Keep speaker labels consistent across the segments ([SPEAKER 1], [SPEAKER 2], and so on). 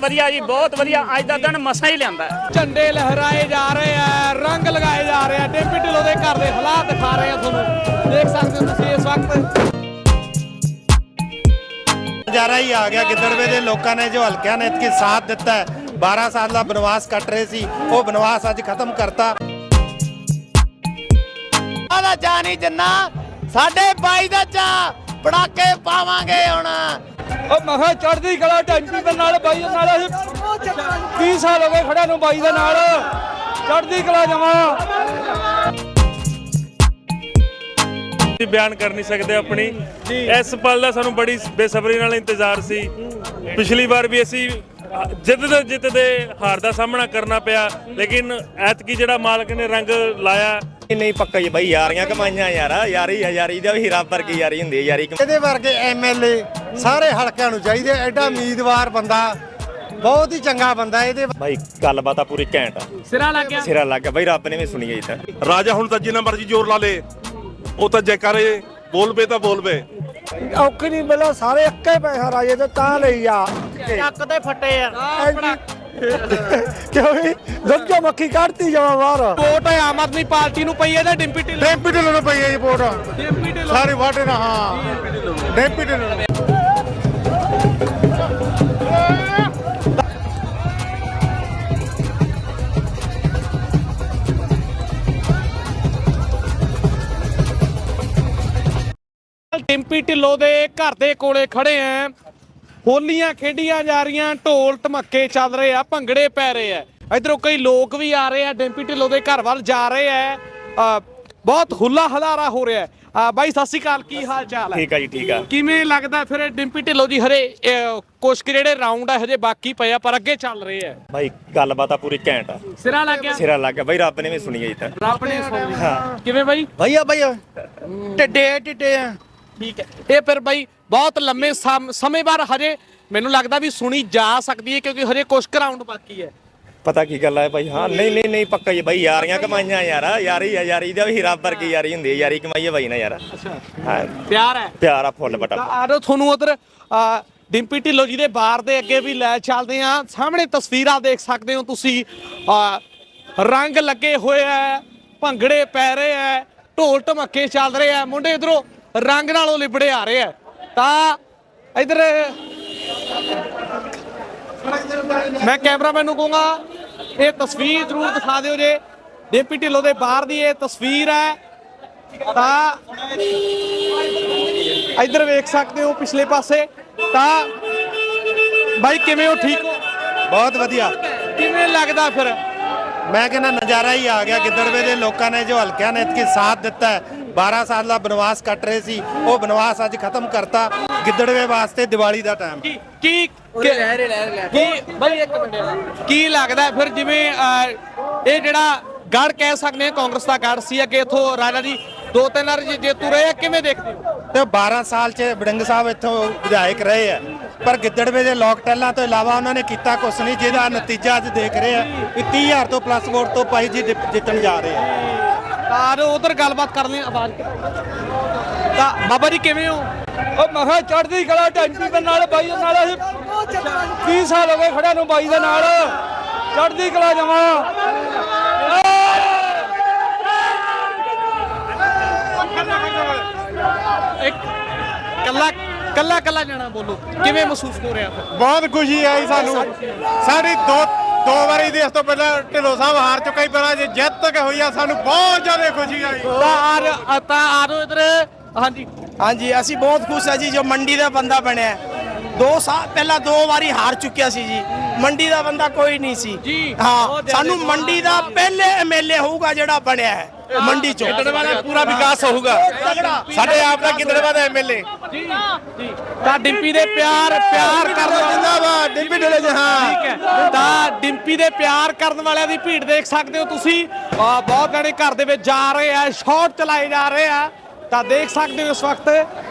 [SPEAKER 1] ਵਧੀਆ ਜੀ ਬਹੁਤ ਵਧੀਆ। ਅੱਜ ਦਾ ਦਿਨ ਮਸਾਂ ਹੀ ਲਿਆਂਦਾ। ਹੈ।
[SPEAKER 2] ਝੰਡੇ ਲਹਿਰਾਏ ਜਾ ਰਹੇ ਆ ਰੰਗ ਲਗਾਏ ਜਾ ਰਹੇ ਆ ਡੇਂਪੀ ਢਿੱਲੋਂ ਦੇ ਘਰ ਦੇ ਹਾਲਾਤ ਦਿਖਾ ਰਹੇ ਆ ਤੁਹਾਨੂੰ। ਦੇਖ ਸਕਦੇ ਹੋ ਤੁਸੀਂ ਇਸ ਵਕਤ।
[SPEAKER 3] ਨਜ਼ਾਰਾ ਹੀ ਆ ਗਿਆ ਗਿੱਦੜਵੇ ਦੇ ਲੋਕਾਂ ਨੇ ਜੋ ਹਲਕਿਆਂ ਨੇ ਇਤਕੀ ਸਾਥ ਦਿੱਤਾ ਹੈ। 12 ਸਾਲ ਦਾ ਬਨਵਾਸ ਕੱਟ ਰਹੇ ਸੀ ਉਹ ਬਨਵਾਸ ਅੱਜ ਖਤਮ ਕਰਤਾ।
[SPEAKER 4] ਆਦਾ ਜਾਨੀ ਜੰਨਾ ਸਾਡੇ ਬਾਈ ਦਾ ਚਾ ਪੜਾਕੇ ਪਾਵਾਂਗੇ ਹੁਣ।
[SPEAKER 2] ਉਹ ਮਹਾ ਚੜਦੀ ਕਲਾ ਟੈਂਕੀ ਦੇ ਨਾਲ ਬਾਈ ਦੇ ਨਾਲ ਅਸੀਂ 20 ਸਾਲ ਹੋ ਗਏ ਖੜਿਆ ਨੂੰ ਬਾਈ ਦੇ ਨਾਲ। ਚੜਦੀ ਕਲਾ ਜਮਾ।
[SPEAKER 5] ਅਸੀਂ ਬਿਆਨ ਕਰ ਨਹੀਂ ਸਕਦੇ ਆਪਣੀ। ਇਸ ਪਲ ਦਾ ਸਾਨੂੰ ਬੜੀ ਬੇਸਬਰੀ ਨਾਲ ਇੰਤਜ਼ਾਰ ਸੀ। ਪਿਛਲੀ ਵਾਰ ਵੀ ਅਸੀਂ ਜਿੱਤਦੇ ਜਿੱਤਦੇ ਹਾਰ ਦਾ ਸਾਹਮਣਾ ਕਰਨਾ ਪਿਆ ਲੇਕਿਨ ਐਤਕੀ ਜਿਹੜਾ ਮਾਲਕ ਨੇ ਰੰਗ ਲਾਇਆ
[SPEAKER 4] ਨਹੀਂ ਪੱਕਾ ਹੀ ਬਾਈ ਯਾਰੀਆਂ ਕਮਾਈਆਂ ਯਾਰ ਯਾਰੀ ਯਾਰੀ ਦਾ ਵੀ ਹੀਰਾ ਵਰਗੀ ਯਾਰੀ ਹੁੰਦੀ ਹੈ ਯਾਰੀ
[SPEAKER 3] ਇਹਦੇ ਵਰਗੇ ਐਮਐਲਏ ਸਾਰੇ ਹਲਕਿਆਂ ਨੂੰ ਚਾਹੀਦੇ ਐਡਾ ਉਮੀਦਵਾਰ ਬੰਦਾ ਬਹੁਤ ਹੀ ਚੰਗਾ ਬੰਦਾ ਇਹਦੇ
[SPEAKER 4] ਬਾਈ ਗੱਲਬਾਤ ਆ ਪੂਰੀ ਘੈਂਟ। ਆ
[SPEAKER 2] ਸਿਰਾ ਲੱਗ ਗਿਆ।
[SPEAKER 4] ਸਿਰਾ ਲੱਗ ਗਿਆ। ਬਾਈ ਰੱਬ ਨੇ ਵੀ ਸੁਣੀ ਗਈ ਤਾਂ।
[SPEAKER 6] ਰਾਜਾ ਹੁਣ ਤਾਂ ਜਿੰਨਾ ਮਰਜ਼ੀ ਜ਼ੋਰ ਲਾ ਲੇ ਉਹ ਤਾਂ ਜੈਕਾਰੇ ਬੋਲ ਪਏ ਤਾਂ ਬੋਲ ਪਏ
[SPEAKER 7] ਔਖੀ ਨਹੀਂ ਮਿਲੋ ਸਾਰੇ ਇੱਕੇ ਪੈਸਾ ਰਾਜੇ ਤੇ ਤਾਂ ਲਈ ਆ।
[SPEAKER 1] ਚੱਕ ਤੇ ਫੱਟੇ ਆ।
[SPEAKER 7] ਕਿਉਂ ਵੀ ਦੁੱਧੋ ਮੱਖੀ ਕੱਢਤੀ ਜਾਵਾ ਬਾਹਰ।
[SPEAKER 2] ਵੋਟ ਆਮ ਆਦਮੀ ਪਾਰਟੀ ਨੂੰ ਪਈ ਹੈ ਤੇ ਡਿੰਪੀ ਢਿੱਲੋਂ?
[SPEAKER 3] ਡੈਂਪੀ ਢਿੱਲੋਂ ਨੂੰ ਪਈ ਹੈ ਜੀ ਵੋਟ।
[SPEAKER 2] ਡਿੰਪੀ ਢਿੱਲੋਂ।
[SPEAKER 3] ਸਾਰੇ ਵਾਟੇ ਨਾ ਹਾਂ। ਡੈਂਪੀ ਢਿੱਲੋਂ ਨੂੰ।
[SPEAKER 2] ਡਿੰਪੀ ਢਿੱਲੋਂ ਦੇ ਘਰ ਦੇ ਕੋਲੇ ਖੜੇ ਆ। ਹੋਲੀਆਂ ਖੇਡੀਆਂ ਜਾ ਰਹੀਆਂ ਢੋਲ ਢਮੱਕੇ ਚੱਲ ਰਹੇ ਆ ਭੰਗੜੇ ਪੈ ਰਹੇ ਆ। ਇਧਰੋਂ ਕਈ ਲੋਕ ਵੀ ਆ ਰਹੇ ਆ ਡਿੰਪੀ ਢਿੱਲੋਂ ਦੇ ਘਰ ਵੱਲ ਜਾ ਰਹੇ ਆ। ਬਹੁਤ ਹੁੱਲਾ ਹਲਾਰਾ ਹੋ ਰਿਹਾ ਹੈ। ਅ, ਬਾਈ ਸਤਿ ਸ਼੍ਰੀ ਅਕਾਲ ਕੀ ਹਾਲ ਚਾਲ ਹੈ?
[SPEAKER 4] ਠੀਕ ਆ ਜੀ ਠੀਕ ਆ।
[SPEAKER 2] ਕਿਵੇਂ ਲੱਗਦਾ ਫਿਰ ਡਿੰਪੀ ਢਿੱਲੋਂ ਦੀ ਹਰੇ ਕੁਛ ਕੁ ਜਿਹੜੇ ਰਾਉਂਡ ਆ ਹਜੇ ਬਾਕੀ ਪਏ ਆ ਪਰ ਅੱਗੇ ਚੱਲ ਰਹੇ ਆ?
[SPEAKER 4] ਬਾਈ ਗੱਲਬਾਤ ਆ ਪੂਰੀ ਘੈਂਟ ਆ।
[SPEAKER 2] ਸਿਰਾ ਲੱਗ ਗਿਆ?
[SPEAKER 4] ਸਿਰਾ ਲੱਗ ਗਿਆ। ਬਾਈ ਰੱਬ ਨੇ ਵੀ ਸੁਣੀ ਗਈ ਤਾਂ।
[SPEAKER 2] ਰੱਬ ਨੇ ਸੁਣੀ ਕਿਵੇਂ ਬਾਈ?
[SPEAKER 3] ਭਈਆ ਭਈਆ ਟਿੱਡੇ ਟਿੱਡੇ ਆ।
[SPEAKER 2] ਠੀਕ ਹੈ। ਇਹ ਫਿਰ ਬਾਈ ਬਹੁਤ ਲੰਮੇ ਸਮ- ਬਾਅਦ ਹਜੇ ਮੈਨੂੰ ਲੱਗਦਾ ਵੀ ਸੁਣੀ ਜਾ ਸਕਦੀ ਹੈ ਕਿਉਂਕਿ ਹਜੇ ਕੁਝ ਰਾਉਂਡ ਬਾਕੀ ਹੈ।
[SPEAKER 4] ਪਤਾ ਕੀ ਗੱਲ ਹੈ ਬਾਈ ਹਾਂ ਨਹੀਂ ਨਹੀਂ ਨਹੀਂ ਪੱਕਾ ਹੀ ਬਾਈ ਯਾਰੀਆਂ ਕਮਾਈਆਂ ਯਾਰ ਯਾਰੀ ਆ ਯਾਰੀ ਦਾ ਹੀਰਾ ਵਰਗੀ ਯਾਰੀ ਹੁੰਦੀ ਹੈ ਯਾਰੀ ਕਮਾਈਏ ਬਾਈ ਨਾ ਯਾਰ। ਹਾਂ।
[SPEAKER 2] ਪਿਆਰ ਹੈ।
[SPEAKER 4] ਪਿਆਰ ਆ ਫੁੱਲ ਬਟਾ।
[SPEAKER 2] ਆਰੋ ਤੁਹਾਨੂੰ ਉਧਰ ਡਿੰਪੀ ਢਿੱਲੋਂ ਜੀ ਦੇ ਬਾਰ ਦੇ ਅੱਗੇ ਵੀ ਲੈ ਚੱਲਦੇ ਆ ਸਾਹਮਣੇ ਤਸਵੀਰਾਂ ਦੇਖ ਸਕਦੇ ਹੋ ਤੁਸੀਂ। ਰੰਗ ਲੱਗੇ ਹੋਏ ਆ ਭੰਗੜੇ ਪੈ ਰਹੇ ਆ ਢੋਲ ਢਮੱਕੇ ਚੱਲ ਰਹੇ ਆ ਮੁੰਡੇ ਇਧਰੋਂ ਰੰਗ ਨਾਲੋਂ ਲਿਬੜੇ ਆ ਰਹੇ ਆ। ਤਾਂ ਇਧਰ ਮੈਂ ਕੈਮਰਾਮੈਨ ਨੂੰ ਕਹੂੰਗਾ ਇਹ ਤਸਵੀਰ ਜ਼ਰੂਰ ਦਿਖਾ ਦਿਓ ਜੇ ਡਿੰਪੀ ਢਿੱਲੋਂ ਦੇ ਬਾਹਰ ਦੀ ਇਹ ਤਸਵੀਰ ਹੈ। ਤਾਂ ਇੱਧਰ ਵੇਖ ਸਕਦੇ ਹੋ ਪਿਛਲੇ ਪਾਸੇ। ਤਾਂ ਬਾਈ ਕਿਵੇਂ ਹੋ? ਠੀਕ ਹੋ?
[SPEAKER 3] ਬਹੁਤ ਵਧੀਆ।
[SPEAKER 2] ਕਿਵੇਂ ਲੱਗਦਾ ਫਿਰ?
[SPEAKER 3] ਮੈਂ ਕਹਿੰਦਾ ਨਜ਼ਾਰਾ ਹੀ ਆ ਗਿਆ। ਗਿੱਦੜਵੇ ਦੇ ਲੋਕਾਂ ਨੇ ਜੋ ਹਲਕਿਆਂ ਨੇ ਇਤਕੀ ਸਾਥ ਦਿੱਤਾ ਹੈ। 12 ਸਾਲ ਦਾ ਬਨਵਾਸ ਕੱਟ ਰਹੇ ਸੀ ਉਹ ਬਨਵਾਸ ਅੱਜ ਖਤਮ ਕਰਤਾ ਗਿੱਦੜਵੇ ਵਾਸਤੇ ਦੀਵਾਲੀ ਦਾ ਟਾਈਮ
[SPEAKER 2] ਕੀ ਕੀ ਕੀ ਬਾਈ ਇੱਕ ਮਿੰਟ ਕੀ ਲੱਗਦਾ ਫਿਰ ਜਿਵੇਂ ਇਹ ਜਿਹੜਾ ਗੜ ਕਹਿ ਸਕਦੇ ਆ ਕਾਂਗਰਸ ਦਾ ਗੜ ਸੀ ਅੱਗੇ ਇਥੋਂ ਰਾਜਾ ਜੀ ਦੋ ਤਿੰਨ ਵਾਰ ਜੇ ਜੇਤੂ ਰਹੇ ਆ ਕਿਵੇਂ ਦੇਖਦੇ ਹੋ?
[SPEAKER 3] ਤੇ 12 ਸਾਲ ਚ ਬੜਿੰਗ ਸਾਹਿਬ ਇੱਥੋਂ ਵਿਧਾਇਕ ਰਹੇ ਆ। ਪਰ ਗਿੱਦੜਵੇ ਦੇ ਲੋਕ ਟੈਲਾਂ ਤੋਂ ਇਲਾਵਾ ਉਹਨਾਂ ਨੇ ਕੀਤਾ ਕੁਛ ਨਹੀਂ ਜਿਹਦਾ ਨਤੀਜਾ ਅੱਜ ਦੇਖ ਰਹੇ ਆ ਕਿ 30000 ਤੋਂ ਪਲੱਸ ਵੋਟ ਤੋਂ ਭਾਈ ਜੀ ਜਿ- ਜਿੱਤਣ ਜਾ ਰਹੇ ਆ।
[SPEAKER 2] ਤਾਂ ਉਧਰ ਗੱਲਬਾਤ ਕਰ ਲਈ ਆਵਾਜ਼ ਤਾਂ ਬਾਬਾ ਜੀ ਕਿਵੇਂ ਹੋ?
[SPEAKER 7] ਉਹ ਮਹਾ ਚੜਦੀ ਕਲਾ ਟੈਂਕੀ ਦੇ ਨਾਲ ਬਾਈ ਦੇ ਨਾਲ ਅਸੀਂ 20 ਸਾਲ ਹੋ ਗਏ ਖੜਿਆ ਨੂੰ ਬਾਈ ਦੇ ਨਾਲ। ਚੜਦੀ ਕਲਾ ਜਮਾ
[SPEAKER 2] ਇੱਕ ਕੱਲਾ ਕੱਲਾ ਕੱਲਾ ਜਾਣਾ ਬੋਲੋ ਕਿਵੇਂ ਮਹਿਸੂਸ ਹੋ ਰਿਹਾ
[SPEAKER 3] ਬਹੁਤ ਖੁਸ਼ੀ ਆਈ ਸਾਨੂੰ। ਸਾਡੀ ਦੋ ਦੋ ਵਾਰੀ ਦੇ ਇਸ ਤੋਂ ਪਹਿਲਾਂ ਢਿੱਲੋਂ ਸਾਹਿਬ ਹਾਰ ਚੁੱਕਾ ਹੀ ਪਹਿਲਾਂ ਜੇ ਜਿੱਤ ਕੇ ਹੋਈ ਆ ਸਾਨੂੰ ਬਹੁਤ ਜ਼ਿਆਦਾ ਖੁਸ਼ੀ ਆਈ
[SPEAKER 2] ਤਾਂ ਆਰ ਤਾਂ ਆਰੋ ਇਧਰ। ਹਾਂਜੀ।
[SPEAKER 8] ਹਾਂਜੀ ਅਸੀਂ ਬਹੁਤ ਖੁਸ਼ ਹਾਂ ਜੀ ਜੋ ਮੰਡੀ ਦਾ ਬੰਦਾ ਬਣਿਆ। ਹੈ। ਦੋ ਸਾਲ ਪਹਿਲਾਂ ਦੋ ਵਾਰੀ ਹਾਰ ਚੁੱਕਿਆ ਸੀ ਜੀ। ਮੰਡੀ ਦਾ ਬੰਦਾ ਕੋਈ ਨਹੀਂ ਸੀ। ਹਾਂ ਸਾਨੂੰ ਮੰਡੀ ਦਾ ਪਹਿਲੇ ਐਮਐਲਏ ਹੋਊਗਾ ਜਿਹੜਾ ਬਣਿਆ ਹੈ ਮੰਡੀ ਚੋਂ।
[SPEAKER 3] ਪੂਰਾ ਵਿਕਾਸ ਹੋਊਗਾ। ਸਾਡੇ ਆਪ ਦਾ ਗਿੱਦੜਵਾ ਦਾ ਐਮਐਲਏ।
[SPEAKER 2] ਜੀ। ਜੀ। ਤਾਂ ਡਿੰਪੀ ਦੇ ਪਿਆਰ ਪਿਆਰ ਕਰਨ ਵਾਲੇ
[SPEAKER 3] ਜਿੰਦਾਬਾਦ ਡਿੰਪੀ ਢਿੱਲੋਂ ਜੀ ਹਾਂ।
[SPEAKER 2] ਠੀਕ ਹੈ। ਤਾਂ ਡਿੰਪੀ ਦੇ ਪਿਆਰ ਕਰਨ ਵਾਲਿਆਂ ਦੀ ਭੀੜ ਦੇਖ ਸਕਦੇ ਹੋ ਤੁਸੀਂ। ਬਹੁਤ ਜਣੇ ਘਰ ਦੇ ਵਿੱਚ ਜਾ ਰਹੇ ਆ ਸ਼ਾਟ ਚਲਾਏ ਜਾ ਰਹੇ ਆ। ਤਾਂ ਦੇਖ ਸਕਦੇ ਹੋ ਇਸ ਵਕਤ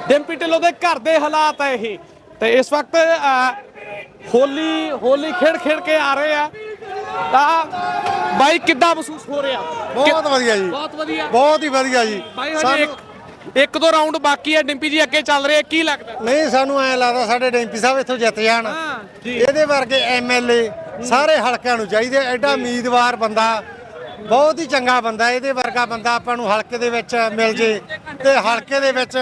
[SPEAKER 2] ਡਿੰਪੀ ਢਿੱਲੋਂ ਦੇ ਘਰ ਦੇ ਹਾਲਾਤ ਹੈ ਇਹ। ਤੇ ਇਸ ਵਕਤ ਹੋਲੀ ਹੋਲੀ ਖੇਡ ਖੇਡ ਕੇ ਆ ਰਹੇ ਆ। ਤਾਂ ਬਾਈ ਕਿੱਦਾਂ ਮਹਿਸੂਸ ਹੋ ਰਿਹਾ?
[SPEAKER 3] ਬਹੁਤ ਵਧੀਆ ਜੀ।
[SPEAKER 2] ਬਹੁਤ ਵਧੀਆ।
[SPEAKER 3] ਬਹੁਤ ਹੀ ਵਧੀਆ ਜੀ।
[SPEAKER 2] ਹਜੇ ਇੱਕ ਦੋ ਰਾਉਂਡ ਬਾਕੀ ਹੈ ਡਿੰਪੀ ਜੀ ਅੱਗੇ ਚੱਲ ਰਹੇ ਕੀ ਲੱਗਦਾ?
[SPEAKER 3] ਨਹੀਂ ਸਾਨੂੰ ਐ ਲੱਗਦਾ ਸਾਡੇ ਡੈਂਪੀ ਸਾਹਿਬ ਇੱਥੋਂ ਜਿੱਤ ਜਾਣ। ਇਹਦੇ ਵਰਗੇ ਐਮਐਲਏ ਸਾਰੇ ਹਲਕਿਆਂ ਨੂੰ ਚਾਹੀਦੇ ਐਡਾ ਉਮੀਦਵਾਰ ਬੰਦਾ ਬਹੁਤ ਹੀ ਚੰਗਾ ਬੰਦਾ ਇਹਦੇ ਵਰਗਾ ਬੰਦਾ ਆਪਾਂ ਨੂੰ ਹਲਕੇ ਦੇ ਵਿੱਚ ਮਿਲ ਜੇ ਤੇ ਹਲਕੇ ਦੇ ਵਿੱਚ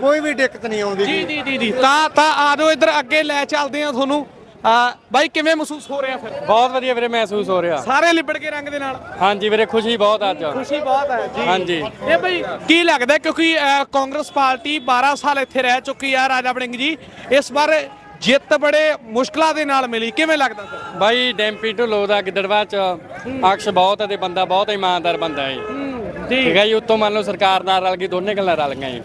[SPEAKER 3] ਕੋਈ ਵੀ ਦਿੱਕਤ ਨਹੀਂ ਆਉਂਦੀ।
[SPEAKER 2] ਜੀ ਜੀ ਜੀ ਜੀ। ਤਾਂ ਤਾਂ ਆ ਜਾਓ ਇੱਧਰ ਅੱਗੇ ਲੈ ਚੱਲਦੇ ਆ ਤੁਹਾਨੂੰ। ਆ ਬਾਈ ਕਿਵੇਂ ਮਹਿਸੂਸ ਹੋ ਰਿਹਾ ਫਿਰ?
[SPEAKER 7] ਬਹੁਤ ਵਧੀਆ ਵੀਰੇ ਮਹਿਸੂਸ ਹੋ ਰਿਹਾ।
[SPEAKER 2] ਸਾਰੇ ਲਿਬੜ ਕੇ ਰੰਗ ਦੇ ਨਾਲ?
[SPEAKER 7] ਹਾਂਜੀ ਵੀਰੇ ਖੁਸ਼ੀ ਬਹੁਤ ਅੱਜ।
[SPEAKER 2] ਖੁਸ਼ੀ ਬਹੁਤ ਹੈ ਜੀ।
[SPEAKER 7] ਹਾਂਜੀ।
[SPEAKER 2] ਇਹ ਬਈ ਕੀ ਲੱਗਦਾ? ਕਿਉਂਕਿ ਕਾਂਗਰਸ ਪਾਰਟੀ 12 ਸਾਲ ਇੱਥੇ ਰਹਿ ਚੁੱਕੀ ਆ ਰਾਜਾ ਵੜਿੰਗ ਜੀ। ਇਸ ਵਾਰ ਜਿੱਤ ਬੜੇ ਮੁਸ਼ਕਲਾਂ ਦੇ ਨਾਲ ਮਿਲੀ। ਕਿਵੇਂ ਲੱਗਦਾ ਸਰ?
[SPEAKER 7] ਬਾਈ ਡੈਂਪੀ ਢੁੱਲੋ ਦਾ ਗਿੱਦੜਵਾ ਚ ਅਕਸ਼ ਬਹੁਤ ਹੈ ਤੇ ਬੰਦਾ ਬਹੁਤ ਇਮਾਨਦਾਰ ਬੰਦਾ ਹੈ। ਠੀਕ ਹੈ ਜੀ ਉੱਤੋਂ ਮੰਨ ਲਓ ਸਰਕਾਰ ਨਾਲ ਰਲ ਗਈ ਦੋਨੇ ਗੱਲਾਂ ਰਲ ਗਈਆਂ ਜੀ।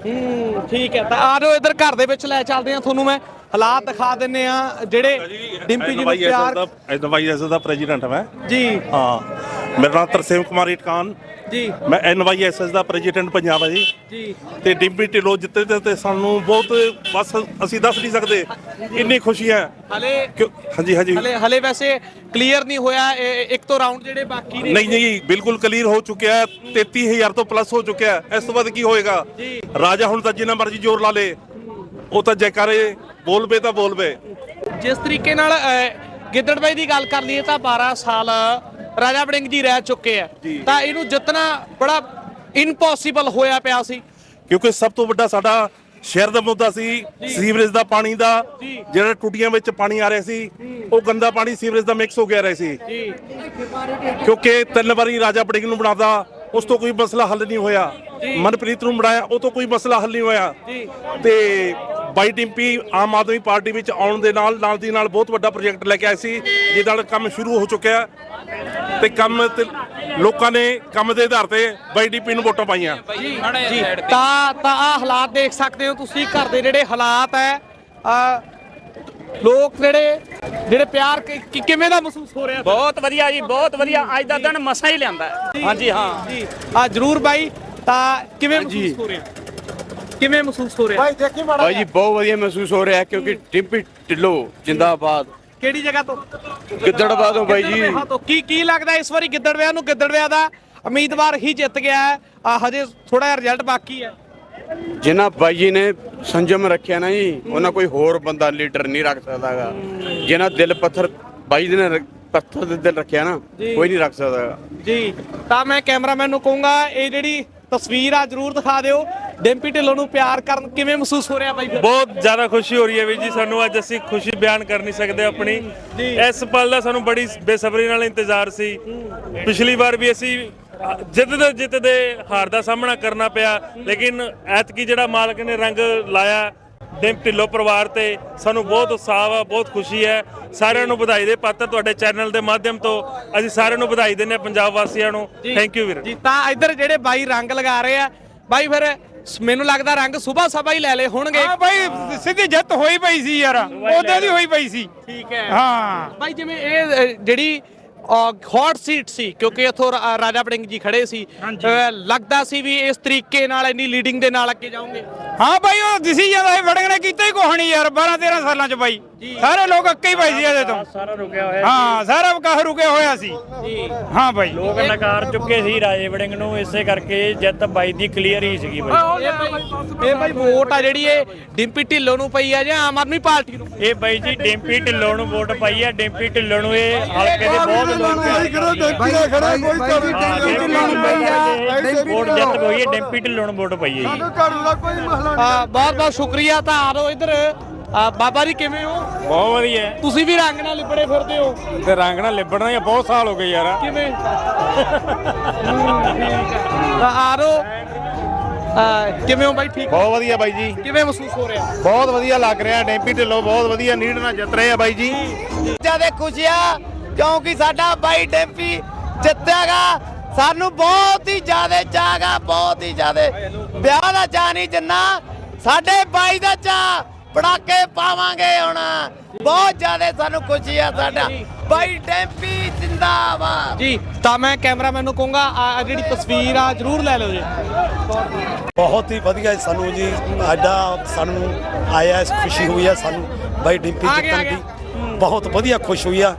[SPEAKER 2] ਠੀਕ ਹੈ। ਤਾਂ ਆ ਜਾਓ ਇੱਧਰ ਘਰ ਦੇ ਵਿੱਚ ਲੈ ਚੱਲਦੇ ਆ ਤੁਹਾਨੂੰ ਮੈਂ। ਹਾਲਾਤ ਦਿਖਾ ਦਿੰਨੇ ਆ ਜਿਹੜੇ ਡਿੰਪੀ ਜੀ ਨੂੰ ਪਿਆਰ
[SPEAKER 6] ਐਨਵਾਈਐਸ ਦਾ ਪ੍ਰੈਜ਼ੀਡੈਂਟ ਹਾਂ ਮੈਂ।
[SPEAKER 2] ਜੀ।
[SPEAKER 6] ਹਾਂ। ਮੇਰਾ ਨਾਮ ਤਰਸੇਮ ਕੁਮਾਰ ਇਟਕਾਨ
[SPEAKER 2] ਜੀ।
[SPEAKER 6] ਮੈਂ ਐਨਵਾਈਐਸਐਸ ਦਾ ਪ੍ਰੈਜ਼ੀਡੈਂਟ ਪੰਜਾਬ ਹੈ ਜੀ।
[SPEAKER 2] ਜੀ।
[SPEAKER 6] ਤੇ ਡਿੰਪੀ ਢਿੱਲੋਂ ਜਿੱਤੇ ਤੇ- ਤੇ ਸਾਨੂੰ ਬਹੁਤ ਬਸ ਅਸੀਂ ਦੱਸ ਨਹੀਂ ਸਕਦੇ। ਇੰਨੀ ਖੁਸ਼ੀ ਹੈ।
[SPEAKER 2] ਹਲੇ
[SPEAKER 6] ਹਾਂਜੀ ਹਾਂਜੀ।
[SPEAKER 2] ਹਲੇ ਹਲੇ ਵੈਸੇ ਕਲੀਅਰ ਨਹੀਂ ਹੋਇਆ। ਇੱਕ ਤੋਂ ਰਾਊਂਡ ਜਿਹੜੇ ਬਾਕੀ ਨੇ
[SPEAKER 6] ਨਹੀਂ ਨਹੀਂ ਬਿਲਕੁਲ ਕਲੀਅਰ ਹੋ ਚੁੱਕਿਆ ਹੈ। 33000 ਤੋਂ ਪਲੱਸ ਹੋ ਚੁੱਕਿਆ ਇਸ ਤੋਂ ਬਾਅਦ ਕੀ ਹੋਏਗਾ? ਰਾਜਾ ਹੁਣ ਤਾਂ ਜਿੰਨਾ ਮਰਜ਼ੀ ਜ਼ੋਰ ਲਾ ਲੇ। ਉਹ ਤਾਂ ਜੈਕਾਰੇ ਬੋਲ ਪਏ ਤਾਂ ਬੋਲ ਪਏ
[SPEAKER 2] ਜਿਸ ਤਰੀਕੇ ਨਾਲ ਗਿੱਦੜ ਬਾਈ ਦੀ ਗੱਲ ਕਰ ਲਈਏ ਤਾਂ 12 ਸਾਲ ਰਾਜਾ ਵੜਿੰਗ ਜੀ ਰਹਿ ਚੁੱਕੇ ਆ। ਤਾਂ ਇਹਨੂੰ ਜਿੱਤਣਾ ਬੜਾ ਇਨਪੋਸੀਬਲ ਹੋਇਆ ਪਿਆ ਸੀ।
[SPEAKER 6] ਕਿਉਂਕਿ ਸਭ ਤੋਂ ਵੱਡਾ ਸਾਡਾ ਸ਼ਹਿਰ ਦਾ ਮੁੱਦਾ ਸੀ ਸੀਵਰੇਜ ਦਾ ਪਾਣੀ ਦਾ। ਜਿਹੜਾ ਟੁੱਟੀਆਂ ਵਿੱਚ ਪਾਣੀ ਆ ਰਿਹਾ ਸੀ ਉਹ ਗੰਦਾ ਪਾਣੀ ਸੀਵਰੇਜ ਦਾ ਮਿਕਸ ਹੋ ਗਿਆ ਰਿਹਾ ਸੀ। ਕਿਉਂਕਿ ਤਿੰਨ ਵਾਰੀ ਰਾਜਾ ਬੜਿੰਗ ਨੂੰ ਬਣਾਦਾ ਉਸ ਤੋਂ ਕੋਈ ਮਸਲਾ ਹੱਲ ਨਹੀਂ ਹੋਇਆ। ਮਨਪ੍ਰੀਤ ਨੂੰ ਬਣਾਇਆ ਉਹ ਤੋਂ ਕੋਈ ਮਸਲਾ ਹੱਲ ਨਹੀਂ ਹੋਇਆ। ਤੇ ਬਾਈ ਡਿੰਪੀ ਆਮ ਆਦਮੀ ਪਾਰਟੀ ਵਿੱਚ ਆਉਣ ਦੇ ਨਾਲ ਨਾਲ ਦੀ ਨਾਲ ਬਹੁਤ ਵੱਡਾ ਪ੍ਰੋਜੈਕਟ ਲੈ ਕੇ ਆਏ ਸੀ ਜਿਹਦਾ ਨਾਲ ਕੰਮ ਸ਼ੁਰੂ ਹੋ ਚੁੱਕਿਆ ਤੇ ਕੰਮ ਤੇ ਲੋਕਾਂ ਨੇ ਕੰਮ ਦੇ ਆਧਾਰ ਤੇ ਬਾਈ ਡਿੰਪੀ ਨੂੰ ਵੋਟਾਂ ਪਾਈਆਂ।
[SPEAKER 2] ਜੀ ਤਾਂ ਤਾਂ ਆ ਹਾਲਾਤ ਦੇਖ ਸਕਦੇ ਹੋ ਤੁਸੀਂ ਘਰ ਦੇ ਜਿਹੜੇ ਹਾਲਾਤ ਹੈ ਆ ਲੋਕ ਜਿਹੜੇ ਜਿਹੜੇ ਪਿਆਰ ਕਿਵੇਂ ਦਾ ਮਹਿਸੂਸ ਹੋ ਰਿਹਾ?
[SPEAKER 1] ਬਹੁਤ ਵਧੀਆ ਜੀ ਬਹੁਤ ਵਧੀਆ। ਅੱਜ ਦਾ ਦਿਨ ਮਸਾਂ ਹੀ ਲਿਆਂਦਾ ਹੈ। ਹਾਂਜੀ ਹਾਂ।
[SPEAKER 2] ਜੀ ਆ ਜਰੂਰ ਬਾਈ ਤਾਂ ਕਿਵੇਂ ਮਹਿਸੂਸ ਹੋ ਰਿਹਾ? ਕਿਵੇਂ ਮਹਿਸੂਸ ਹੋ ਰਿਹਾ?
[SPEAKER 9] ਭਾਈ ਜੀ ਬਹੁਤ ਵਧੀਆ ਮਹਿਸੂਸ ਹੋ ਰਿਹਾ ਹੈ ਕਿਉਂਕਿ ਟਿੰਪੀ ਢਿੱਲੋਂ ਜਿੰਦਾਬਾਦ।
[SPEAKER 2] ਕਿਹੜੀ ਜਗ੍ਹਾ ਤੋਂ?
[SPEAKER 9] ਗਿੱਦੜਬਾਦੋਂ ਬਾਈ ਜੀ।
[SPEAKER 2] ਤੋਂ। ਕੀ ਕੀ ਲੱਗਦਾ ਇਸ ਵਾਰੀ ਗਿੱਦੜਵਿਆ ਨੂੰ? ਗਿੱਦੜਵਿਆ ਦਾ ਉਮੀਦਵਾਰ ਹੀ ਜਿੱਤ ਗਿਆ ਹੈ। ਆ ਹਜੇ ਥੋੜਾ ਜਿਹਾ ਰਿਜ਼ਲਟ ਬਾਕੀ ਹੈ।
[SPEAKER 9] ਜਿਨ੍ਹਾਂ ਬਾਈ ਜੀ ਨੇ ਸੰਜਮ ਰੱਖਿਆ ਨਾ ਜੀ ਉਹਨਾਂ ਕੋਈ ਹੋਰ ਬੰਦਾ ਲੀਡਰ ਨਹੀਂ ਰੱਖ ਸਕਦਾਗਾ। ਜਿਨ੍ਹਾਂ ਦਿਲ ਪੱਥਰ ਬਾਈ ਜੀ ਨੇ ਰ- ਪੱਥਰ ਦੇ ਦਿਲ ਰੱਖਿਆ ਨਾ ਕੋਈ ਨਹੀਂ ਰੱਖ ਸਕਦਾਗਾ।
[SPEAKER 2] ਜੀ। ਤਾਂ ਮੈਂ ਕੈਮਰਾਮੈਨ ਨੂੰ ਕਹੂੰਗਾ ਇਹ ਜਿਹੜੀ ਤਸਵੀਰ ਆ ਜਰੂਰ ਦਿਖਾ ਦਿਓ। ਡੈਂਪੀ ਢਿੱਲੋਂ ਨੂੰ ਪਿਆਰ ਕਰਨ ਕਿਵੇਂ ਮਹਿਸੂਸ ਹੋ ਰਿਹਾ ਬਾਈ ਫਿਰ?
[SPEAKER 5] ਬਹੁਤ ਜ਼ਿਆਦਾ ਖੁਸ਼ੀ ਹੋ ਰਹੀ ਹੈ ਵੀ ਜੀ ਸਾਨੂੰ ਅੱਜ ਅਸੀਂ ਖੁਸ਼ੀ ਬਿਆਨ ਕਰ ਨਹੀਂ ਸਕਦੇ ਆਪਣੀ। ਇਸ ਪਲ ਦਾ ਸਾਨੂੰ ਬੜੀ ਬੇਸਬਰੀ ਨਾਲ ਇੰਤਜ਼ਾਰ ਸੀ। ਪਿਛਲੀ ਵਾਰ ਵੀ ਅਸੀਂ ਜਿੱਤਦੇ ਜਿੱਤਦੇ ਹਾਰ ਦਾ ਸਾਹਮਣਾ ਕਰਨਾ ਪਿਆ ਲੇਕਿਨ ਐਤਕੀ ਜਿਹੜਾ ਮਾਲਕ ਨੇ ਰੰਗ ਲਾਇਆ ਡਿੰਪ ਢਿੱਲੋਂ ਪਰਿਵਾਰ ਤੇ ਸਾਨੂੰ ਬਹੁਤ ਉਤਸ਼ਾਹ ਆ ਬਹੁਤ ਖੁਸ਼ੀ ਹੈ। ਸਾਰਿਆਂ ਨੂੰ ਵਧਾਈ ਦੇ ਪਾਤਰ ਤੁਹਾਡੇ ਚੈਨਲ ਦੇ ਮਾਧਿਅਮ ਤੋਂ। ਅਸੀਂ ਸਾਰਿਆਂ ਨੂੰ ਵਧਾਈ ਦਿੰਦੇ ਹਾਂ ਪੰਜਾਬ ਵਾਸੀਆਂ ਨੂੰ। ਥੈਂਕ ਯੂ ਵੀਰ।
[SPEAKER 2] ਜੀ ਤਾਂ ਇੱਧਰ ਜਿਹੜੇ ਬਾਈ ਰੰਗ ਲਗਾ ਰਹੇ ਆ ਬਾਈ ਫਿਰ ਮੈਨੂੰ ਲੱਗਦਾ ਰੰਗ ਸੁਬਾ ਸਭਾ ਹੀ ਲੈ ਲਏ ਹੋਣਗੇ।
[SPEAKER 7] ਹਾਂ ਬਾਈ ਸਿੱਧੀ ਜਿੱਤ ਹੋਈ ਪਈ ਸੀ ਯਾਰ ਉਹਦੇ ਦੀ ਹੋਈ ਪਈ ਸੀ।
[SPEAKER 2] ਠੀਕ ਹੈ।
[SPEAKER 7] ਹਾਂ।
[SPEAKER 2] ਬਾਈ ਜਿਵੇਂ ਇਹ ਅ, ਜਿਹੜੀ ਹੌਟ ਸੀਟ ਸੀ ਕਿਉਂਕਿ ਇੱਥੋਂ ਰਾਜਾ ਵੜਿੰਗ ਜੀ ਖੜੇ ਸੀ। ਲੱਗਦਾ ਸੀ ਵੀ ਇਸ ਤਰੀਕੇ ਨਾਲ ਇੰਨੀ ਲੀਡਿੰਗ ਦੇ ਨਾਲ ਅੱਗੇ ਜਾਓਗੇ।
[SPEAKER 7] ਹਾਂ ਬਾਈ ਉਹ ਦਿਸੀ ਜਾਂਦਾ ਸੀ ਵੜਿੰਗ ਨੇ ਕੀਤਾ ਹੀ ਕੁਛ ਨਹੀਂ ਯਾਰ 12 13 ਸਾਲਾਂ ਚ ਬਾਈ। ਸਾਰੇ ਲੋਕ ਅੱਕੇ ਹੀ ਪਈ ਸੀ ਇਹਦੇ ਤੋਂ। ਸਾਰਾ ਰੁਕਿਆ ਹੋਇਆ ਹਾਂ ਸਾਰਾ ਕਾਹ ਰੁਕਿਆ ਹੋਇਆ ਸੀ। ਜੀ। ਹਾਂ ਬਾਈ
[SPEAKER 10] ਲੋਕ ਨਕਾਰ ਚੁੱਕੇ ਸੀ ਰਾਜੇ ਵੜਿੰਗ ਨੂੰ ਇਸੇ ਕਰਕੇ ਜਿੱਤ ਬਾਈ ਦੀ ਕਲੀਅਰ ਹੀ ਸੀਗੀ ਬਾਈ
[SPEAKER 2] ਇਹ ਬਾਈ ਵੋਟ ਆ ਜਿਹੜੀ ਇਹ ਡਿੰਪੀ ਢਿੱਲੋਂ ਨੂੰ ਪਈ ਆ ਜਾਂ ਆਮ ਆਦਮੀ ਪਾਰਟੀ ਨੂੰ?
[SPEAKER 10] ਇਹ ਬਾਈ ਜੀ ਡਿੰਪੀ ਢਿੱਲੋਂ ਨੂੰ ਵੋਟ ਪਾਈ ਹੈ ਡਿੰਪੀ ਢਿੱਲੋਂ ਨੂੰ ਇਹ ਹਲਕੇ ਦੇ ਬਹੁਤ ਲੋਕ। ਵੋਟ ਜਿੱਤ ਹੋਈ ਹੈ ਡਿੰਪੀ ਢਿੱਲੋਂ ਨੂੰ ਵੋਟ ਪਈ ਹੈ ਜੀ।
[SPEAKER 2] ਬਹੁਤ ਬਹੁਤ ਸ਼ੁਕਰੀਆ ਤਾਂ ਆ ਇੱਧਰ। ਆ, ਬਾਬਾ ਜੀ ਕਿਵੇਂ ਹੋ?
[SPEAKER 10] ਬਹੁਤ ਵਧੀਆ।
[SPEAKER 2] ਤੁਸੀਂ ਵੀ ਰੰਗ ਨਾਲ ਲਿਬੜੇ ਫਿਰਦੇ ਹੋ।
[SPEAKER 10] ਤੇ ਰੰਗ ਨਾਲ ਲਿਬੜਨਾ ਹੀ ਬਹੁਤ ਸਾਲ ਹੋ ਗਏ ਯਾਰ।
[SPEAKER 2] ਕਿਵੇਂ? ਤਾਂ ਆ ਜਾਓ ਆ, ਕਿਵੇਂ ਹੋ ਬਾਈ ਠੀਕ?
[SPEAKER 6] ਬਹੁਤ ਵਧੀਆ ਬਾਈ ਜੀ।
[SPEAKER 2] ਕਿਵੇਂ ਮਹਿਸੂਸ ਹੋ ਰਿਹਾ?
[SPEAKER 6] ਬਹੁਤ ਵਧੀਆ ਲੱਗ ਰਿਹਾ ਡੈਂਪੀ ਢਿੱਲੋਂ ਬਹੁਤ ਵਧੀਆ ਨੀਡ ਨਾਲ ਜਿੱਤ ਰਹੇ ਆ ਬਾਈ ਜੀ।
[SPEAKER 8] ਜ਼ਿਆਦਾ ਖੁਸ਼ੀ ਆ ਕਿਉਂਕਿ ਸਾਡਾ ਬਾਈ ਡੈਂਪੀ ਜਿੱਤਿਆਗਾ। ਸਾਨੂੰ ਬਹੁਤ ਹੀ ਜ਼ਿਆਦਾ ਚਾਹਗਾ ਬਹੁਤ ਹੀ ਜ਼ਿਆਦਾ। ਵਿਆਹ ਦਾ ਚਾਹ ਨਹੀਂ ਜਿੰਨਾ ਸਾਡੇ ਬਾਈ ਦਾ ਚਾਹ ਪੜਾਕੇ ਪਾਵਾਂਗੇ ਹੁਣ। ਬਹੁਤ ਜ਼ਿਆਦਾ ਸਾਨੂੰ ਖੁਸ਼ੀ ਆ ਸਾਡਾ। ਬਾਈ ਡੈਂਪੀ ਜਿੰਦਾਬਾਦ।
[SPEAKER 2] ਜੀ ਤਾਂ ਮੈਂ ਕੈਮਰਾਮੈਨ ਨੂੰ ਕਹੂੰਗਾ ਆ ਜਿਹੜੀ ਤਸਵੀਰ ਆ ਜਰੂਰ ਲੈ ਲਓ ਜੀ।
[SPEAKER 3] ਬਹੁਤ ਹੀ ਵਧੀਆ ਸਾਨੂੰ ਜੀ ਐਡਾ ਸਾਨੂੰ ਆਇਆ ਇਸ ਖੁਸ਼ੀ ਹੋਈ ਹੈ ਸਾਨੂੰ। ਬਾਈ
[SPEAKER 2] ਆ ਆ
[SPEAKER 3] ਜਿੱਤਣ ਦੀ ਬਹੁਤ ਵਧੀਆ ਖੁਸ਼ ਹੋਈ ਆ।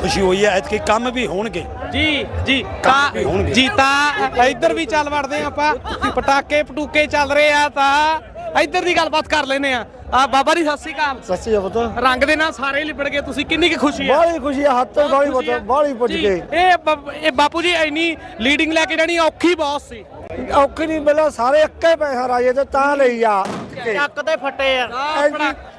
[SPEAKER 3] ਖੁਸ਼ੀ ਹੋਈ ਹੈ ਐਤਕੀ ਕੰਮ ਵੀ ਹੋਣਗੇ।
[SPEAKER 2] ਜੀ ਜੀ ਤਾਂ
[SPEAKER 3] ਹੋਣਗੇ।
[SPEAKER 2] ਜੀ ਤਾਂ ਇੱਧਰ ਵੀ ਚੱਲ ਵੜਦੇ ਹਾਂ ਆਪਾਂ। ਪਟਾਕੇ ਪਟੂਕੇ ਚੱਲ ਰਹੇ ਆ ਤਾਂ ਇੱਧਰ ਦੀ ਗੱਲਬਾਤ ਕਰ ਲੈਨੇ ਆ ਆ ਬਾਬਾ ਜੀ ਸਤਿ ਸ਼੍ਰੀ ਅਕਾਲ।
[SPEAKER 3] ਸਤਿ ਸ਼੍ਰੀ ਅਕਾਲ
[SPEAKER 2] ਰੰਗ ਦੇ ਨਾਲ ਸਾਰੇ ਲਿਬੜ ਗਏ ਤੁਸੀਂ ਕਿੰਨੀ ਕੁ ਖੁਸ਼ੀ ਹੈ
[SPEAKER 3] ਬਾਲੀ ਖੁਸ਼ੀ ਆ ਹੱਥ ਬਾਲੀ
[SPEAKER 2] ਖੁਸ਼ੀ ਆ?
[SPEAKER 3] ਬਾਲੀ ਪੁੱਜ
[SPEAKER 2] ਜੀ,
[SPEAKER 3] ਗਏ।
[SPEAKER 2] ਇਹ ਇਹ ਬਾਪੂ ਜੀ ਇੰਨੀ ਲੀਡਿੰਗ ਲੈ ਕੇ ਜਾਣੀ ਔਖੀ ਬਹੁਤ ਸੀ।
[SPEAKER 3] ਔਖੀ ਨਹੀਂ ਮਿਲਿਆ ਸਾਰੇ ਇੱਕੇ ਪੈਸਾ ਰਾਜੇ ਤੇ ਤਾਂ ਲਈ ਆ।
[SPEAKER 11] ਚੱਕ ਤੇ ਫੱਟੇ ਆ।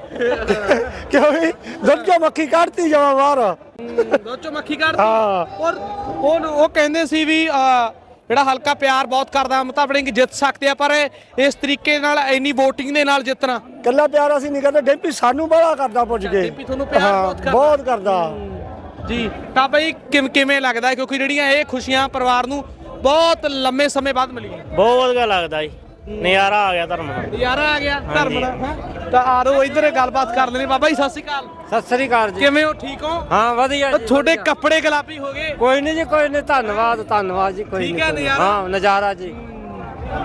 [SPEAKER 3] ਕਿਉਂ ਵੀ ਦੁੱਧ ਮੱਖੀ ਕੱਢਤੀ ਜਾਵਾ ਬਾਹਰ।
[SPEAKER 2] ਦੋਚੋ ਮੱਖੀ ਕੱਢਦੀ
[SPEAKER 3] ਹਾਂ।
[SPEAKER 2] ਔਰ ਉਹ ਉਹ ਕਹਿੰਦੇ ਸੀ ਵੀ ਅਹ, ਜਿਹੜਾ ਹਲਕਾ ਪਿਆਰ ਬਹੁਤ ਕਰਦਾ ਮਤਾਬੜੇ ਕਿ ਜਿੱਤ ਸਕਦੇ ਆ ਪਰ ਇਸ ਤਰੀਕੇ ਨਾਲ ਇੰਨੀ VOTING ਦੇ ਨਾਲ ਜਿੱਤਣਾ।
[SPEAKER 3] ਕੱਲਾ ਪਿਆਰ ਅਸੀਂ ਨਹੀਂ ਕਰਦੇ ਡੈਂਪੀ ਸਾਨੂੰ ਬੜਾ ਕਰਦਾ ਪੁੱਜ ਕੇ।
[SPEAKER 2] ਡੈਂਪੀ ਤੁਹਾਨੂੰ ਪਿਆਰ ਬਹੁਤ ਕਰਦਾ।
[SPEAKER 3] ਬਹੁਤ ਕਰਦਾ।
[SPEAKER 2] ਜੀ ਤਾਂ ਬਈ ਕਿਵੇਂ ਕਿਵੇਂ ਲੱਗਦਾ? ਕਿਉਂਕਿ ਜਿਹੜੀਆਂ ਇਹ ਖੁਸ਼ੀਆਂ ਪਰਿਵਾਰ ਨੂੰ ਬਹੁਤ ਲੰਮੇ ਸਮੇਂ ਬਾਅਦ ਮਿਲੀਆਂ।
[SPEAKER 11] ਬਹੁਤ ਵਧੀਆ ਲੱਗਦਾ ਜੀ। ਨਜ਼ਾਰਾ ਆ ਗਿਆ ਧਰਮ ਦਾ।
[SPEAKER 2] ਯਾਰਾ ਆ ਗਿਆ ਧਰਮ ਦਾ ਹੈਂ? ਤਾਂ ਆਰੋ ਇੱਧਰ ਗੱਲਬਾਤ ਕਰ ਲੈਣੀ ਬਾਬਾ ਜੀ ਸਤਿ ਸ਼੍ਰੀ ਅਕਾਲ।
[SPEAKER 3] ਸਤਿ ਸ੍ਰੀ ਅਕਾਲ ਜੀ।
[SPEAKER 2] ਕਿਵੇਂ ਹੋ? ਠੀਕ ਹੋ?
[SPEAKER 3] ਹਾਂ ਵਧੀਆ
[SPEAKER 2] ਉਹ ਤੁਹਾਡੇ ਕੱਪੜੇ ਗੁਲਾਬੀ ਹੋ ਗਏ।
[SPEAKER 3] ਕੋਈ ਨਹੀਂ ਜੀ ਕੋਈ ਨਹੀਂ ਧੰਨਵਾਦ ਧੰਨਵਾਦ ਜੀ ਕੋਈ
[SPEAKER 2] ਠੀਕ ਹੈ ਨਜ਼ਾਰਾ?
[SPEAKER 3] ਹਾਂ ਨਜ਼ਾਰਾ ਜੀ।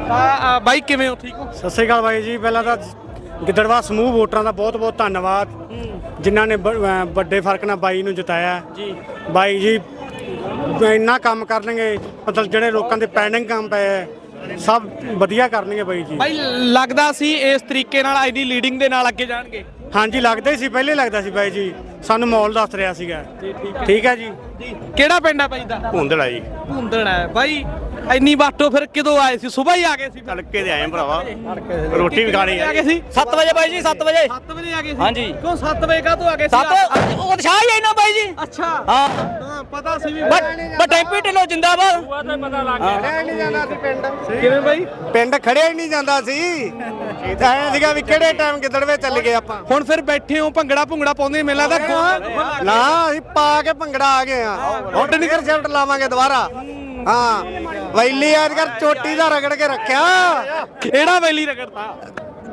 [SPEAKER 2] ਤਾਂ ਅ, ਬਾਈ ਕਿਵੇਂ ਹੋ? ਠੀਕ ਹੋ?
[SPEAKER 3] ਸਤਿ ਸ੍ਰੀ ਅਕਾਲ ਬਾਈ ਜੀ। ਪਹਿਲਾਂ ਤਾਂ ਗਿੱਦੜਵਾ ਸਮੂਹ ਵੋਟਰਾਂ ਦਾ ਬਹੁਤ ਬਹੁਤ ਧੰਨਵਾਦ। ਜਿਨ੍ਹਾਂ ਨੇ ਬ- ਅਹ ਵੱਡੇ ਫ਼ਰਕ ਨਾਲ ਬਾਈ ਨੂੰ ਜਿਤਾਇਆ। ਜੀ। ਬਾਈ ਜੀ ਇੰਨਾ ਕੰਮ ਕਰਨਗੇ। ਮਤਲਬ ਜਿਹੜੇ ਲੋਕਾਂ ਦੇ ਪੈਂਡਿੰਗ ਕੰਮ ਪਏ ਹੈ, ਸਭ ਵਧੀਆ ਕਰਨਗੇ ਬਾਈ ਜੀ।
[SPEAKER 2] ਬਾਈ ਲੱਗਦਾ ਸੀ ਇਸ ਤਰੀਕੇ ਨਾਲ ਇੰਨੀ ਲੀਡਿੰਗ ਦੇ ਨਾਲ ਅੱਗੇ ਜਾਣਗੇ?
[SPEAKER 3] ਹਾਂਜੀ ਲੱਗਦਾ ਹੀ ਸੀ ਪਹਿਲੇ ਲੱਗਦਾ ਸੀ ਬਾਈ ਜੀ। ਸਾਨੂੰ ਮੌਲ ਦੱਸ ਰਿਹਾ ਸੀਗਾ। ਠੀਕ ਹੈ ਜੀ।
[SPEAKER 2] ਕਿਹੜਾ ਪਿੰਡ ਆ ਬਾਈ ਦਾ?
[SPEAKER 12] ਹੁੰਦੜਾ ਜੀ।
[SPEAKER 2] ਭੁੰਦੜ ਹੈ। ਬਾਈ ਇੰਨੀ ਬਾਟੋ ਫਿਰ ਕਦੋਂ ਆਏ ਸੀ? ਸਵੇਰ ਹੀ ਆ ਗਏ ਸੀ
[SPEAKER 12] ਤੜਕੇ ਦੇ ਆਏ ਭਰਾਵਾ। ਰੋਟੀ ਵੀ ਖਾਣੀ
[SPEAKER 2] ਆ। ਗਏ ਸੀ?
[SPEAKER 11] 7 ਵਜੇ ਬਾਈ ਜੀ 7 ਵਜੇ।
[SPEAKER 2] 7 ਵਜੇ ਆ ਗਏ ਸੀ?
[SPEAKER 11] ਹਾਂਜੀ।
[SPEAKER 2] ਕਿਉਂ 7 ਵਜੇ ਕਾ ਤੋਂ ਆ ਗਏ ਸੀ?
[SPEAKER 11] ਉਤਸ਼ਾਹ ਹੀ ਨਾ ਬਾਈ ਜੀ।
[SPEAKER 2] ਅੱਛਾ।
[SPEAKER 11] ਹਾਂ।
[SPEAKER 2] ਹਾਂ ਪਤਾ ਸੀ ਵੀ
[SPEAKER 11] ਬਟ ਡੈਂਪੀ ਢਿੱਲੋਂ ਜਿੰਦਾਬਾਦ।
[SPEAKER 2] ਕਿਵੇਂ ਬਾਈ?
[SPEAKER 3] ਪਿੰਡ ਖੜਿਆ ਹੀ ਨਹੀਂ ਜਾਂਦਾ ਸੀ। ਐ ਸੀਗਾ ਵੀ ਕਿਹੜੇ ਟਾਈਮ ਗਿੱਦੜਵੇ ਚੱਲ ਗਏ ਆਪਾਂ।
[SPEAKER 2] ਹੁਣ ਫਿਰ ਬੈਠੇ ਹੋ ਭੰਗੜਾ ਭੁੰਗੜਾ ਪਾਉਂਦੇ ਮੇਲਾ ਦਾ
[SPEAKER 3] ਨਾ ਅਸੀਂ ਪਾ ਕੇ ਭੰਗੜਾ ਆ ਗਏ ਆ। ਹੁਣ ਨਹੀਂ ਰਿਜ਼ਲਟ ਲਾਵਾਂਗੇ ਦੁਬਾਰਾ। ਹਾਂ। ਵੈਲੀ ਕੱਲ ਚੋਟੀ ਦਾ ਰਗੜ ਕੇ ਰੱਖਿਆ।
[SPEAKER 2] ਕਿਹੜਾ ਵੈਲੀ ਰਗੜਤਾ?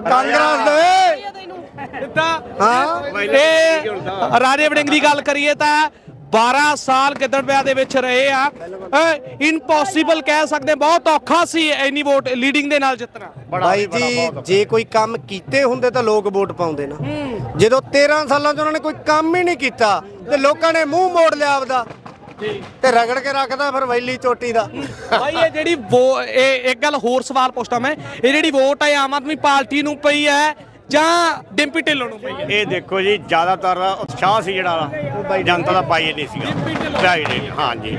[SPEAKER 3] ਕਾਂਗਰਸ ਦੇ
[SPEAKER 2] ਇਦਾਂ
[SPEAKER 3] ਹਾਂ।
[SPEAKER 2] ਇਹ ਰਾਜੇ ਵੜਿੰਗ ਦੀ ਗੱਲ ਕਰੀਏ ਤਾਂ 12 ਸਾਲ ਗਿੱਦੜਬਾਹ ਦੇ ਵਿੱਚ ਰਹੇ ਆ। ਇਨਪੋਸੀਬਲ ਕਹਿ ਸਕਦੇ ਬਹੁਤ ਔਖਾ ਸੀ ਇੰਨੀ ਵੋਟ ਲੀਡਿੰਗ ਦੇ ਨਾਲ ਜਿੱਤਣਾ।
[SPEAKER 3] ਭਾਈ ਜੀ ਜੇ ਕੋਈ ਕੰਮ ਕੀਤੇ ਹੁੰਦੇ ਤਾਂ ਲੋਕ ਵੋਟ ਪਾਉਂਦੇ ਨਾ। ਜਦੋਂ 13 ਸਾਲਾਂ 'ਚ ਉਹਨਾਂ ਨੇ ਕੋਈ ਕੰਮ ਹੀ ਨਹੀਂ ਕੀਤਾ ਤੇ ਲੋਕਾਂ ਨੇ ਮੂੰਹ ਮੋੜ ਲਿਆ ਆਪਦਾ। ਤੇ ਰਗੜ ਕੇ ਰੱਖਦਾ ਫਿਰ ਵੈਲੀ ਚੋਟੀ ਦਾ।
[SPEAKER 2] ਭਾਈ ਇਹ ਜਿਹੜੀ ਵੋ- ਇਹ ਇੱਕ ਗੱਲ ਹੋਰ ਸਵਾਲ ਪੁੱਛਦਾ ਮੈਂ। ਇਹ ਜਿਹੜੀ ਵੋਟ ਹੈ ਆਮ ਆਦਮੀ ਪਾਰਟੀ ਨੂੰ ਪਈ ਹੈ ਜਾਂ ਡਿੰਪੀ ਢਿੱਲੋਂ ਨੂੰ ਪਈ ਹੈ?
[SPEAKER 12] ਇਹ ਦੇਖੋ ਜੀ ਜ਼ਿਆਦਾਤਰ ਉਤਸ਼ਾਹ ਸੀ ਜਿਹੜਾ ਉਹ ਬਾਈ ਜਨਤਾ ਦਾ ਪਾਈ ਨਹੀਂ ਸੀਗਾ। ਹਾਂਜੀ।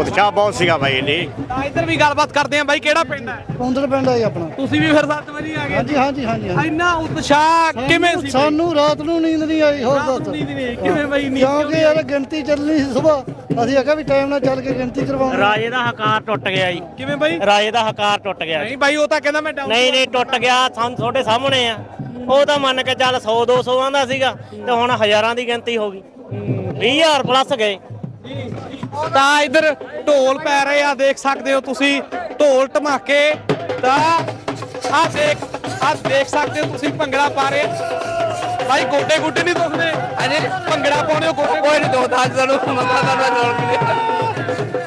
[SPEAKER 12] ਉਤਸ਼ਾਹ ਬਹੁਤ ਸੀਗਾ ਬਾਈ ਨੇ
[SPEAKER 2] ਤਾਂ ਇੱਧਰ ਵੀ ਗੱਲਬਾਤ ਕਰਦੇ ਆ ਬਾਈ ਕਿਹੜਾ ਪਿੰਡ ਹੈ?
[SPEAKER 3] ਪੌਂਦਰ ਪਿੰਡ ਹੈ ਆਪਣਾ।
[SPEAKER 2] ਤੁਸੀਂ ਵੀ ਫਿਰ ਸੱਤ ਵਜੇ ਆ ਗਏ।
[SPEAKER 3] ਹਾਂਜੀ ਹਾਂਜੀ ਹਾਂਜੀ
[SPEAKER 2] ਇੰਨਾ ਉਤਸ਼ਾਹ ਕਿਵੇਂ ਸੀ
[SPEAKER 3] ਸਾਨੂੰ ਰਾਤ ਨੂੰ ਨੀਂਦ ਨਹੀਂ ਆਈ ਹੋਰ ਦੱਸ।
[SPEAKER 2] ਨੀਂਦ ਨਹੀਂ ਆਈ, ਕਿਵੇਂ ਬਾਈ ਨੀਂਦ
[SPEAKER 3] ਕਿਉਂਕਿ ਯਾਰ ਗਿਣਤੀ ਚੱਲਣੀ ਸੀ ਸਵੇਰ ਅਸੀਂ ਆਖਿਆ ਵੀ ਟਾਈਮ ਨਾਲ ਚੱਲ ਕੇ ਗਿਣਤੀ ਕਰਵਾਉਣੀ।
[SPEAKER 11] ਰਾਜੇ ਦਾ ਹਕਾਰ ਟੁੱਟ ਗਿਆ ਜੀ।
[SPEAKER 2] ਕਿਵੇਂ ਬਾਈ?
[SPEAKER 11] ਰਾਜੇ ਦਾ ਹਕਾਰ ਟੁੱਟ ਗਿਆ
[SPEAKER 2] ਨਹੀਂ ਬਾਈ ਉਹ ਤਾਂ ਕਹਿੰਦਾ ਮੈਂ ਡਾਊਨ
[SPEAKER 11] ਨਹੀਂ ਨਹੀਂ ਟੁੱਟ ਗਿਆ ਸਾਨੂੰ ਤੁਹਾਡੇ ਸਾਹਮਣੇ ਆ। ਉਹ ਤਾਂ ਮੰਨ ਕੇ ਚੱਲ 100 200 ਆਂਦਾ ਸੀਗਾ ਤੇ ਹੁਣ ਹਜ਼ਾਰਾਂ ਦੀ ਗਿਣਤੀ ਹੋ ਗਈ। 20000 ਪਲੱਸ ਗਏ।
[SPEAKER 2] ਤਾਂ ਇੱਧਰ ਢੋਲ ਪੈ ਰਹੇ ਆ ਦੇਖ ਸਕਦੇ ਹੋ ਤੁਸੀਂ ਢੋਲ ਧਮਾਕੇ ਤਾਂ ਆ ਦੇਖ ਆ ਦੇਖ ਸਕਦੇ ਹੋ ਤੁਸੀਂ ਭੰਗੜਾ ਪਾ ਰਹੇ ਭਾਈ ਗੋਡੇ ਗੁੱਡੇ ਨਹੀਂ ਦੁਖਦੇ? ਅਜੇ ਭੰਗੜਾ ਪਾਉਣੇ ਗੋਡੇ ਕੋਈ ਨਹੀਂ ਦੁਖਦਾ ਅੱਜ ਸਾਨੂੰ ਮਸਲਾ ਦਾ ਰੋਲ ਮਿਲਿਆ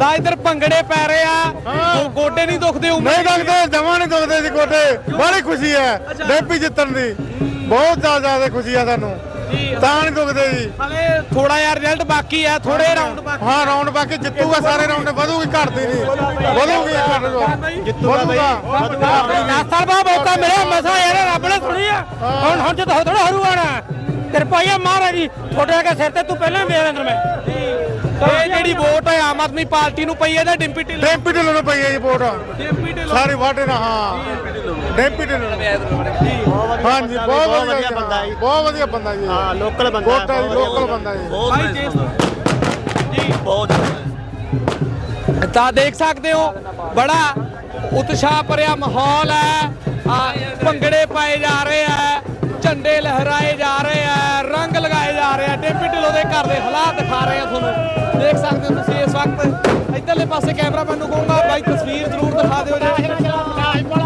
[SPEAKER 2] ਤਾਂ ਇੱਧਰ ਭੰਗੜੇ ਪੈ ਰਹੇ। ਆ ਗੋਡੇ ਨਹੀਂ ਦੁਖਦੇ ਉਮਰ
[SPEAKER 3] ਨਹੀਂ ਲੱਗਦੇ ਜਮਾਂ ਨਹੀਂ ਦੁਖਦੇ ਸੀ ਗੋਡੇ। ਬੜੀ ਖੁਸ਼ੀ ਹੈ ਡੈਂਪੀ ਜਿੱਤਣ ਦੀ। ਬਹੁਤ ਜ਼ਿਆਦਾ ਜ਼ਿਆਦਾ ਖੁਸ਼ੀ ਹੈ ਸਾਨੂੰ। ਤਾਂ ਨਹੀਂ ਦੁਖਦੇ ਜੀ।
[SPEAKER 2] ਹਲੇ ਥੋੜਾ ਜਿਹਾ ਰਿਜ਼ਲਟ ਬਾਕੀ ਆ ਥੋੜੇ ਰਾਉਂਡ ਬਾਕੀ
[SPEAKER 3] ਹਾਂ ਰਾਉਂਡ ਬਾਕੀ। ਜਿੱਤੂਗਾ ਸਾਰੇ ਰਾਉਂਡ ਵਧੂਗੀ ਘਟਦੀ ਨਹੀਂ। ਵਧੂਗੀ ਜਿੱਤੂਗਾ
[SPEAKER 13] ਸਾਲ ਬਾਅਦ ਮੌਕਾ ਮਿਲਿਆ। ਮਸਾ ਯਾਰ ਰੱਬ ਨੇ ਸੁਣੀ ਆ। ਹੁਣ ਹੁਣ ਜਦੋਂ ਥੋੜਾ ਹਰੂ ਆਣਾ ਕਿਰਪਾਈਆ ਮਹਾਰਾਜ ਜੀ ਤੁਹਾਡੇ ਅਗੇ ਸਿਰ ਤੇ ਤੂੰ ਪਹਿਲਾਂ ਮੇਰੇ ਅੰਦਰ ਮੈਂ।
[SPEAKER 2] ਇਹ ਜਿਹੜੀ ਵੋਟ ਹੈ ਆਮ ਆਦਮੀ ਪਾਰਟੀ ਨੂੰ ਪਈ ਹੈ ਨਾ ਡਿੰਪੀ ਢਿੱਲੋਂ?
[SPEAKER 3] ਡੈਂਪੀ ਢਿੱਲੋਂ ਨੂੰ ਪਈ ਹੈ ਜੀ ਵੋਟ।
[SPEAKER 2] ਡਿੰਪੀ ਢਿੱਲੋਂ।
[SPEAKER 3] ਸਾਰੀ ਵਾਟੇ ਨਾ ਹਾਂ। ਡੈਂਪੀ ਢਿੱਲੋਂ ਨੂੰ। ਹਾਂਜੀ ਬਹੁਤ ਵਧੀਆ ਬੰਦਾ ਜੀ ਬਹੁਤ ਵਧੀਆ ਬੰਦਾ ਜੀ ਹਾਂ ਲੋਕਲ ਬੰਦਾ ਵੋਟਾਂ ਜੀ ਲੋਕਲ ਬੰਦਾ ਜੀ।
[SPEAKER 2] ਭਾਈ ਜੀ ਜੀ ਬਹੁਤ ਤਾਂ ਦੇਖ ਸਕਦੇ ਹੋ ਬੜਾ ਉਤਸ਼ਾਹ ਭਰਿਆ ਮਾਹੌਲ ਹੈ। ਆ ਭੰਗੜੇ ਪਾਏ ਜਾ ਰਹੇ ਆ। ਝੰਡੇ ਲਹਿਰਾਏ ਜਾ ਰਹੇ ਆ, ਰੰਗ ਲਗਾਏ ਜਾ ਰਹੇ ਆ। ਡਿੰਪੀ ਢਿੱਲੋਂ ਦੇ ਘਰ ਦੇ ਹਾਲਾਤ ਦਿਖਾ ਰਹੇ ਆ ਤੁਹਾਨੂੰ। ਦੇਖ ਸਕਦੇ ਹੋ ਤੁਸੀਂ ਇਸ ਵਕਤ ਇੱਧਰਲੇ ਪਾਸੇ ਕੈਮਰਾਮੈਨ ਨੂੰ ਕਹੂੰਗਾ, ਬਾਈ ਤਸਵੀਰ ਜ਼ਰੂਰ ਦਿਖਾ ਦਿਓ ਜੀ।